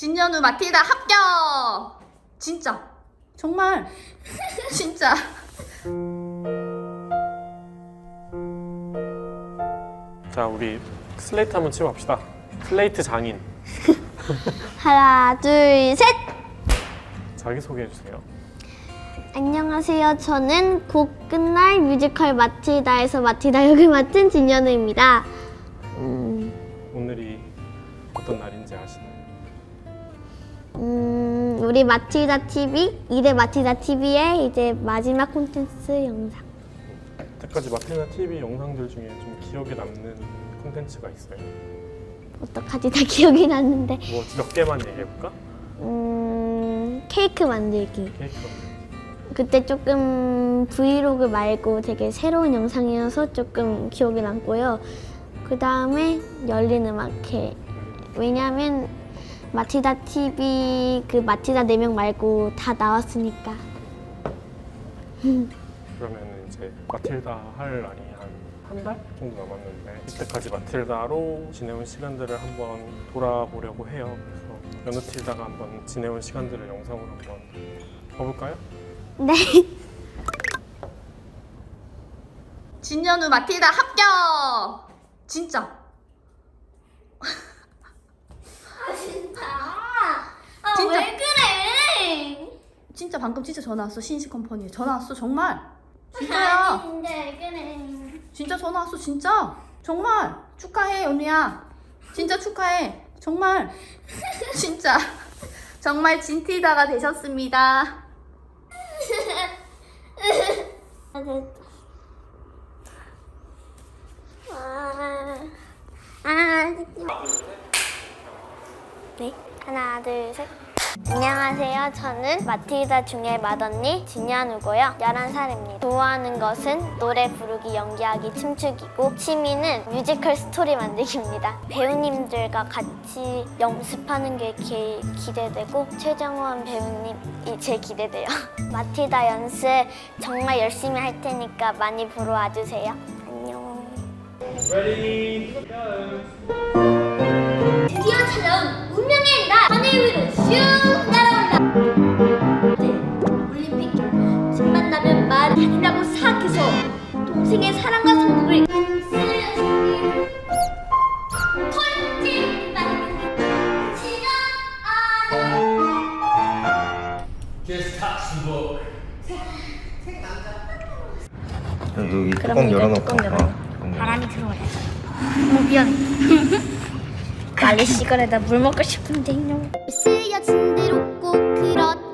진현우 마틸다 합격! 진짜. 정말. 진짜. 자, 우리 슬레이트 한번 치워봅시다. 슬레이트 장인. 하나, 둘, 셋! 자기 소개해 주세요. 안녕하세요. 저는 곧 끝날 뮤지컬 마틸다에서 마틸다 역을 맡은 진현우입니다. 음, 오늘이 어떤 날인지 아시나요? 음, 우리 마틸다 TV, 2대 마틸다 TV의 이제 마지막 콘텐츠 영상. 여태까지 마틸다 TV 영상들 중에 좀 기억에 남는 콘텐츠가 있어요. 어떡하지? 다 기억이 났는데. 뭐 몇 개만 얘기해 볼까? 음, 케이크 만들기. 케이크. 그때 조금 브이로그 말고 되게 새로운 영상이어서 조금 기억에 남고요. 그 다음에 열린 음악회. 왜냐면 마티다 TV 그 마티다 4명 말고 다 나왔으니까. 그러면 이제 마틸다 할 날이 한한 달 정도 남았는데 이때까지 마틸다로 지내온 시간들을 한번 돌아보려고 해요. 그래서 연우틸다가 한번 지내온 시간들을 영상으로 한번 봐볼까요? 네. 진현우 마틸다 합격! 진짜. 아, 진짜. 왜 그래? 진짜 방금 진짜 전화 왔어. 신시 컴퍼니에. 전화 왔어. 정말. 진짜야. 근데 그래. 진짜 전화 왔어. 진짜. 정말. 축하해, 연우야. 진짜 축하해. 정말. 진짜. 정말 진티다가 되셨습니다. 아, 아, 네, 하나, 둘, 셋. 안녕하세요. 저는 마틸다 중의 맏언니 진현우고요. 11살입니다. 좋아하는 것은 노래 부르기, 연기하기, 춤추기고 취미는 뮤지컬 스토리 만들기입니다. 배우님들과 같이 연습하는 게 기, 기대되고 최정원 배우님이 제일 기대돼요. 마틸다 연습 정말 열심히 할 테니까 많이 보러 와주세요. 안녕. 드디 어 미안해 빨리 시간에다 물 먹고 싶은데 이놈 쓰여진 대로 꼭 그렇게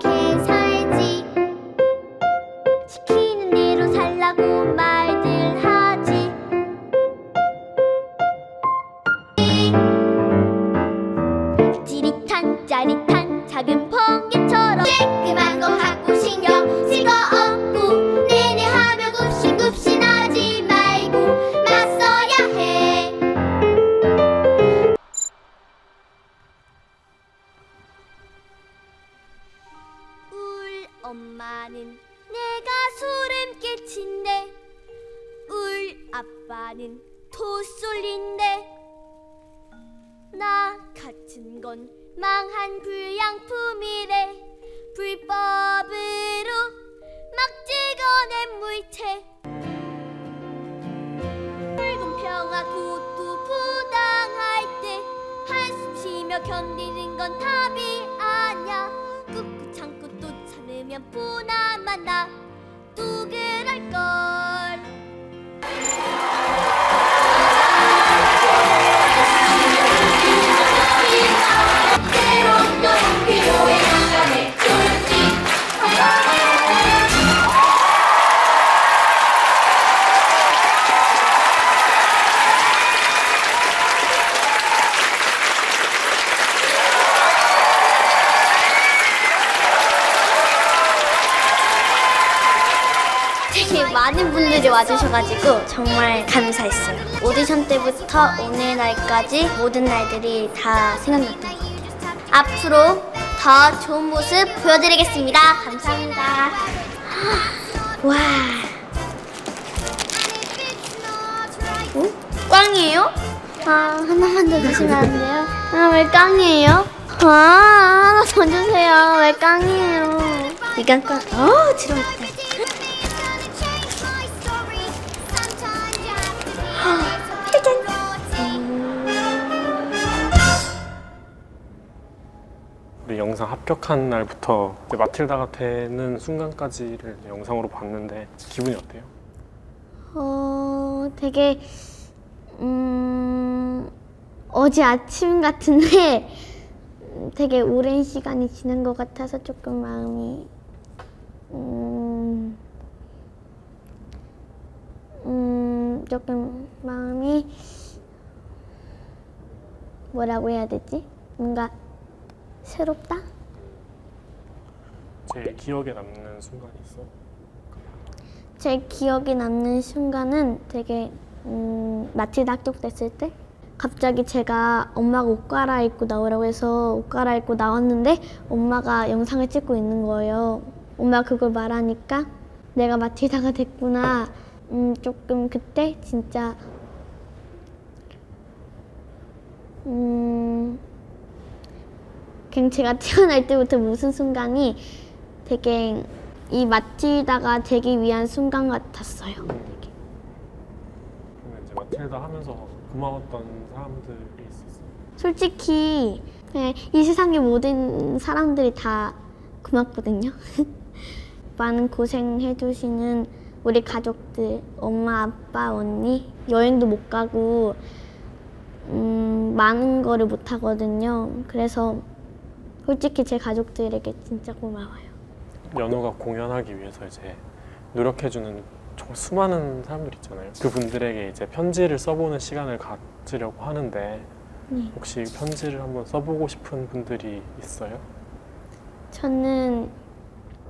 견디는 건 답이 아냐 꾹꾹 참고 또 참으면 보나만 나또 그럴 걸 많은 분들이 와주셔가지고 정말 감사했어요. 오디션 때부터 오늘날까지 모든 날들이 다 생각났던 것 같아요. 앞으로 더 좋은 모습 보여드리겠습니다. 감사합니다. 와. 어? 꽝이에요? 아, 하나만 더 주시면 안 돼요? 아, 왜 꽝이에요? 아. 하나 더 주세요. 왜 깡이에요? 이건 깡. 어, 들어왔다. 영상 합격한 날부터 마틸다가 되는 순간까지를 영상으로 봤는데 기분이 어때요? 어, 되게 음 어제 아침 같은데 음, 되게 오랜 시간이 지난 것 같아서 조금 마음이 음, 음 조금 마음이 뭐라고 해야 되지? 뭔가 새롭다? 제일 기억에 남는 순간이 있어? 제 기억에 남는 순간은 되게 음, 마틸다 합격됐을 때 갑자기 제가 엄마가 옷 갈아입고 나오라고 해서 옷 갈아입고 나왔는데 엄마가 영상을 찍고 있는 거예요. 엄마가 그걸 말하니까 내가 마틸다가 됐구나. 음, 조금 그때 진짜 음, 그냥 제가 태어날 때부터 무슨 순간이 되게 이 마틸다가 되기 위한 순간 같았어요. 그러면 이제 마틸다 하면서 고마웠던 사람들이 있었어? 솔직히 그냥 이 세상의 모든 사람들이 다 고맙거든요. 많은 고생해주시는 우리 가족들, 엄마, 아빠, 언니 여행도 못 가고 음, 많은 거를 못 하거든요. 그래서 솔직히 제 가족들에게 진짜 고마워요. 연호가 공연하기 위해서 이제 노력해주는 정말 수많은 사람들 있잖아요. 그분들에게 이제 편지를 써보는 시간을 가지려고 하는데 네. 혹시 편지를 한번 써보고 싶은 분들이 있어요? 저는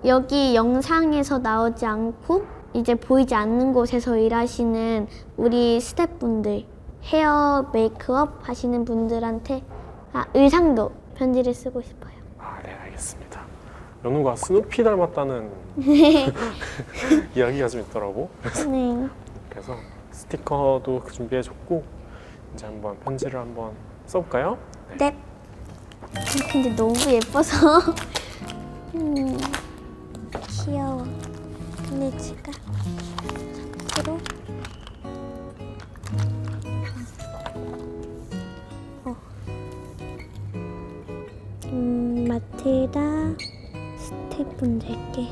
여기 영상에서 나오지 않고 이제 보이지 않는 곳에서 일하시는 우리 스태프분들 헤어 메이크업 하시는 분들한테 아 의상도 편지를 쓰고 싶어요. 아, 네, 알겠습니다. 연우가 스누피 닮았다는 이야기가 좀 있더라고. 네. 그래서 스티커도 준비해줬고 이제 한번 편지를 한번 써볼까요? 네. 근데 너무 예뻐서 음, 귀여워. 근데 제가 스태프분들께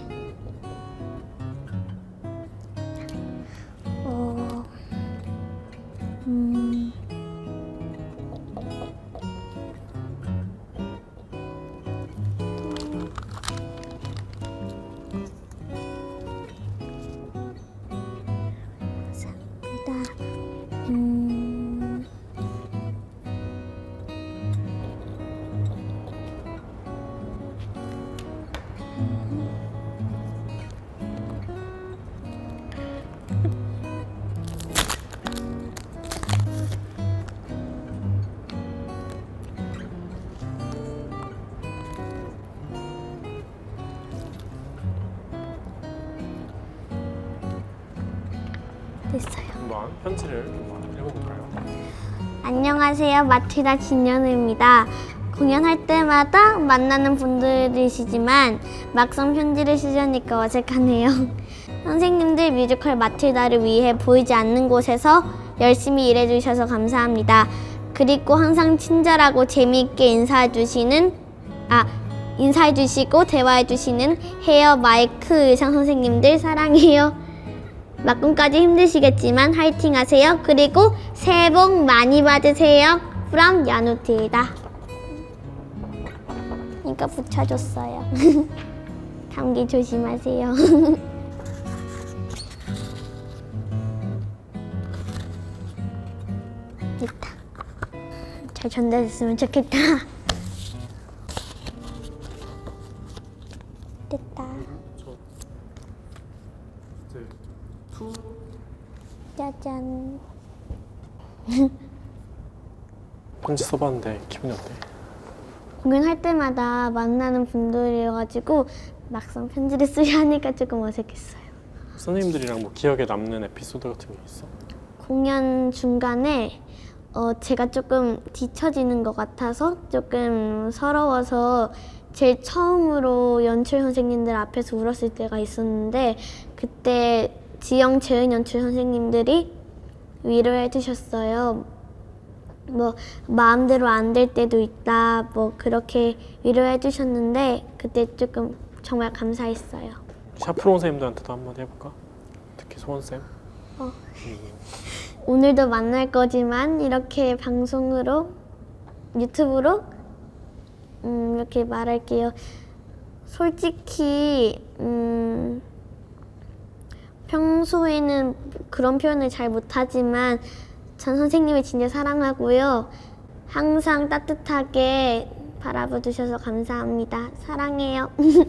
편지를 읽어볼까요? 안녕하세요. 마틸다 진연우입니다. 공연할 때마다 만나는 분들이시지만 막상 편지를 쓰려니까 어색하네요. 선생님들 뮤지컬 마틸다를 위해 보이지 않는 곳에서 열심히 일해주셔서 감사합니다. 그리고 항상 친절하고 재미있게 인사해주시는 아 인사해주시고 대화해주시는 헤어 마이크 의상 선생님들 사랑해요. 막공까지 힘드시겠지만 화이팅 하세요. 그리고 새해 복 많이 받으세요. from 야누티다. 이거 붙여줬어요. 감기 조심하세요. 됐다. 잘 전달됐으면 좋겠다. 편지 써봤는데 기분이 어때? 공연할 때마다 만나는 분들이어가지고 막상 편지를 쓰려 하니까 조금 어색했어요. 선생님들이랑 뭐 기억에 남는 에피소드 같은 게 있어? 공연 중간에 어, 제가 조금 뒤처지는 것 같아서 조금 서러워서 제일 처음으로 연출 선생님들 앞에서 울었을 때가 있었는데 그때 지영, 재은 연출 선생님들이 위로해 주셨어요. 뭐 마음대로 안 될 때도 있다. 뭐 그렇게 위로해 주셨는데 그때 조금 정말 감사했어요. 샤프론 쌤들한테도 한마디 해볼까? 특히 소원 쌤. 어. 음, 오늘도 만날 거지만 이렇게 방송으로 유튜브로 음, 이렇게 말할게요. 솔직히 음, 평소에는 그런 표현을 잘 못하지만 전 선생님을 진짜 사랑하고요. 항상 따뜻하게 바라봐 주셔서 감사합니다. 사랑해요.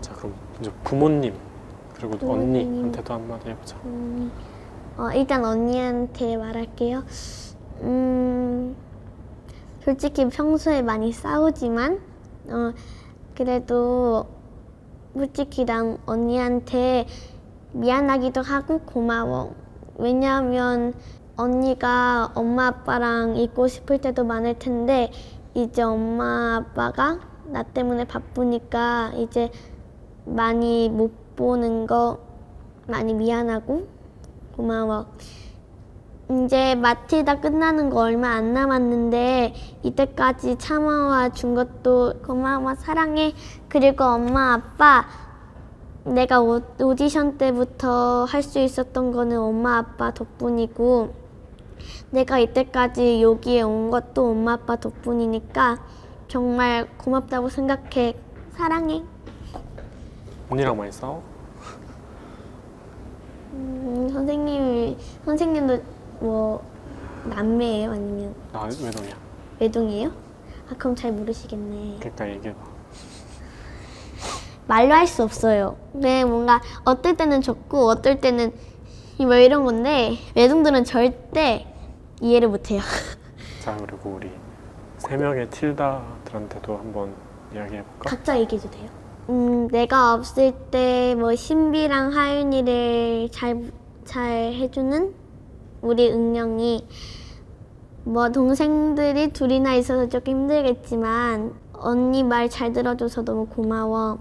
자 그럼 이제 부모님 그리고 부모님. 언니한테도 한마디 해보자. 음, 어, 일단 언니한테 말할게요. 음, 솔직히 평소에 많이 싸우지만, 어, 그래도 솔직히 난 언니한테 미안하기도 하고 고마워. 왜냐하면 언니가 엄마 아빠랑 있고 싶을 때도 많을 텐데, 이제 엄마 아빠가 나 때문에 바쁘니까 이제 많이 못 보는 거 많이 미안하고 고마워. 이제 마틸다 끝나는 거 얼마 안 남았는데 이때까지 참아와 준 것도 고마워 사랑해. 그리고 엄마 아빠 내가 오, 오디션 때부터 할 수 있었던 거는 엄마 아빠 덕분이고 내가 이때까지 여기에 온 것도 엄마 아빠 덕분이니까 정말 고맙다고 생각해. 사랑해. 언니랑 많이 싸워? 음, 선생님 선생님도 뭐 남매예요 아니면 나 외동이야. 외동이에요? 아 그럼 잘 모르시겠네. 그러니까 얘기해봐. 말로 할 수 없어요. 네 뭔가 어떨 때는 좋고 어떨 때는 뭐 이런 건데 외동들은 절대 이해를 못해요. 자 그리고 우리 세 명의 틸다들한테도 한번 이야기해볼까? 각자 얘기해도 돼요? 음 내가 없을 때 뭐 신비랑 하윤이를 잘 잘 해주는 우리 은영이 뭐 동생들이 둘이나 있어서 조금 힘들겠지만 언니 말 잘 들어줘서 너무 고마워.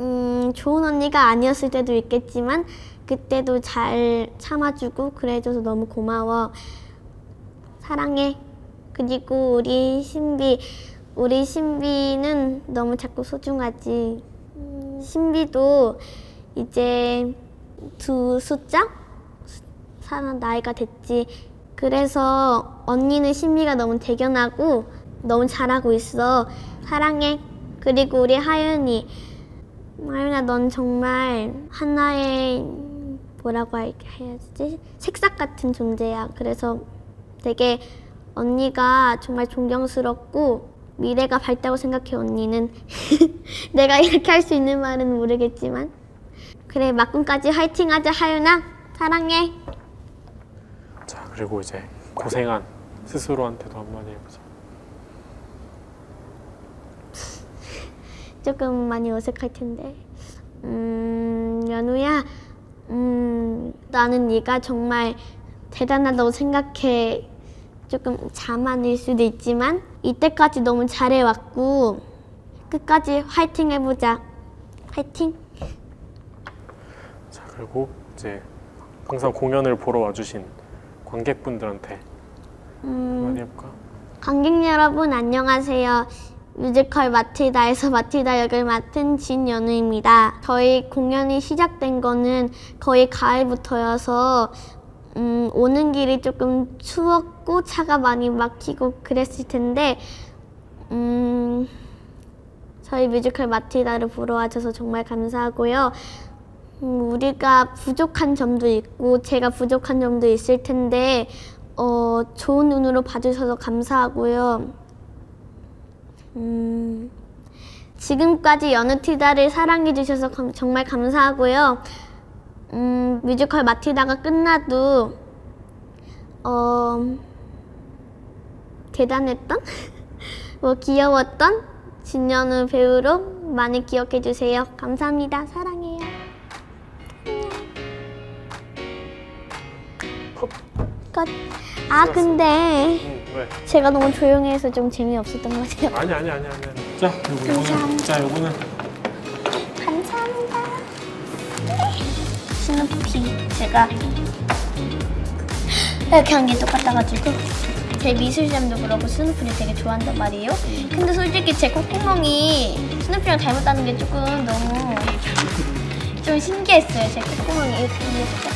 음 좋은 언니가 아니었을 때도 있겠지만 그때도 잘 참아주고 그래줘서 너무 고마워. 사랑해. 그리고 우리 신비 우리 신비는 너무 자꾸 소중하지. 음, 신비도 이제 두 숫자 사는 나이가 됐지. 그래서 언니는 신비가 너무 대견하고 너무 잘하고 있어. 사랑해. 그리고 우리 하윤이. 하윤아, 넌 정말 하나의 뭐라고 할- 해야 되지? 색삭 같은 존재야. 그래서 되게 언니가 정말 존경스럽고 미래가 밝다고 생각해 언니는. 내가 이렇게 할 수 있는 말은 모르겠지만. 그래 막군까지 화이팅 하자 하윤아. 사랑해. 자 그리고 이제 고생한 스스로한테도 한마디 해보자. 조금 많이 어색할 텐데. 음, 연우야, 음, 나는 네가 정말 대단하다고 생각해. 조금 자만일 수도 있지만 이때까지 너무 잘해왔고 끝까지 화이팅 해보자. 화이팅. 자 그리고 이제 항상 공연을 보러 와주신 관객분들한테 음, 한마디 해볼까? 관객 여러분 안녕하세요. 뮤지컬 마틸다에서 마틸다 역을 맡은 진연우입니다. 저희 공연이 시작된 거는 거의 가을부터여서 음, 오는 길이 조금 추웠고 차가 많이 막히고 그랬을 텐데 음, 저희 뮤지컬 마틸다를 보러 와줘서 정말 감사하고요. 음, 우리가 부족한 점도 있고 제가 부족한 점도 있을 텐데 어, 좋은 눈으로 봐주셔서 감사하고요. 음, 지금까지 연우티다를 사랑해주셔서 감- 정말 감사하고요. 음, 뮤지컬 마틸다가 끝나도 어, 대단했던, 뭐 귀여웠던 진연우 배우로 많이 기억해 주세요. 감사합니다. 사랑해요. 것. 아 근데 응, 왜? 제가 너무 조용해서 좀 재미없었던 것 같아요. 아니 아니 아니 아니. 아니. 자, 요거 요거는 감사합니다. 자, 요거는 감사합니다. 스누피 제가 이렇게 한 게 똑같아가지고 제 미술점도 그러고 스누피를 되게 좋아한단 말이에요. 근데 솔직히 제 콧구멍이 스누피랑 닮았다는 게 조금 너무 좀 신기했어요. 제 콧구멍이 이렇게 생겼죠.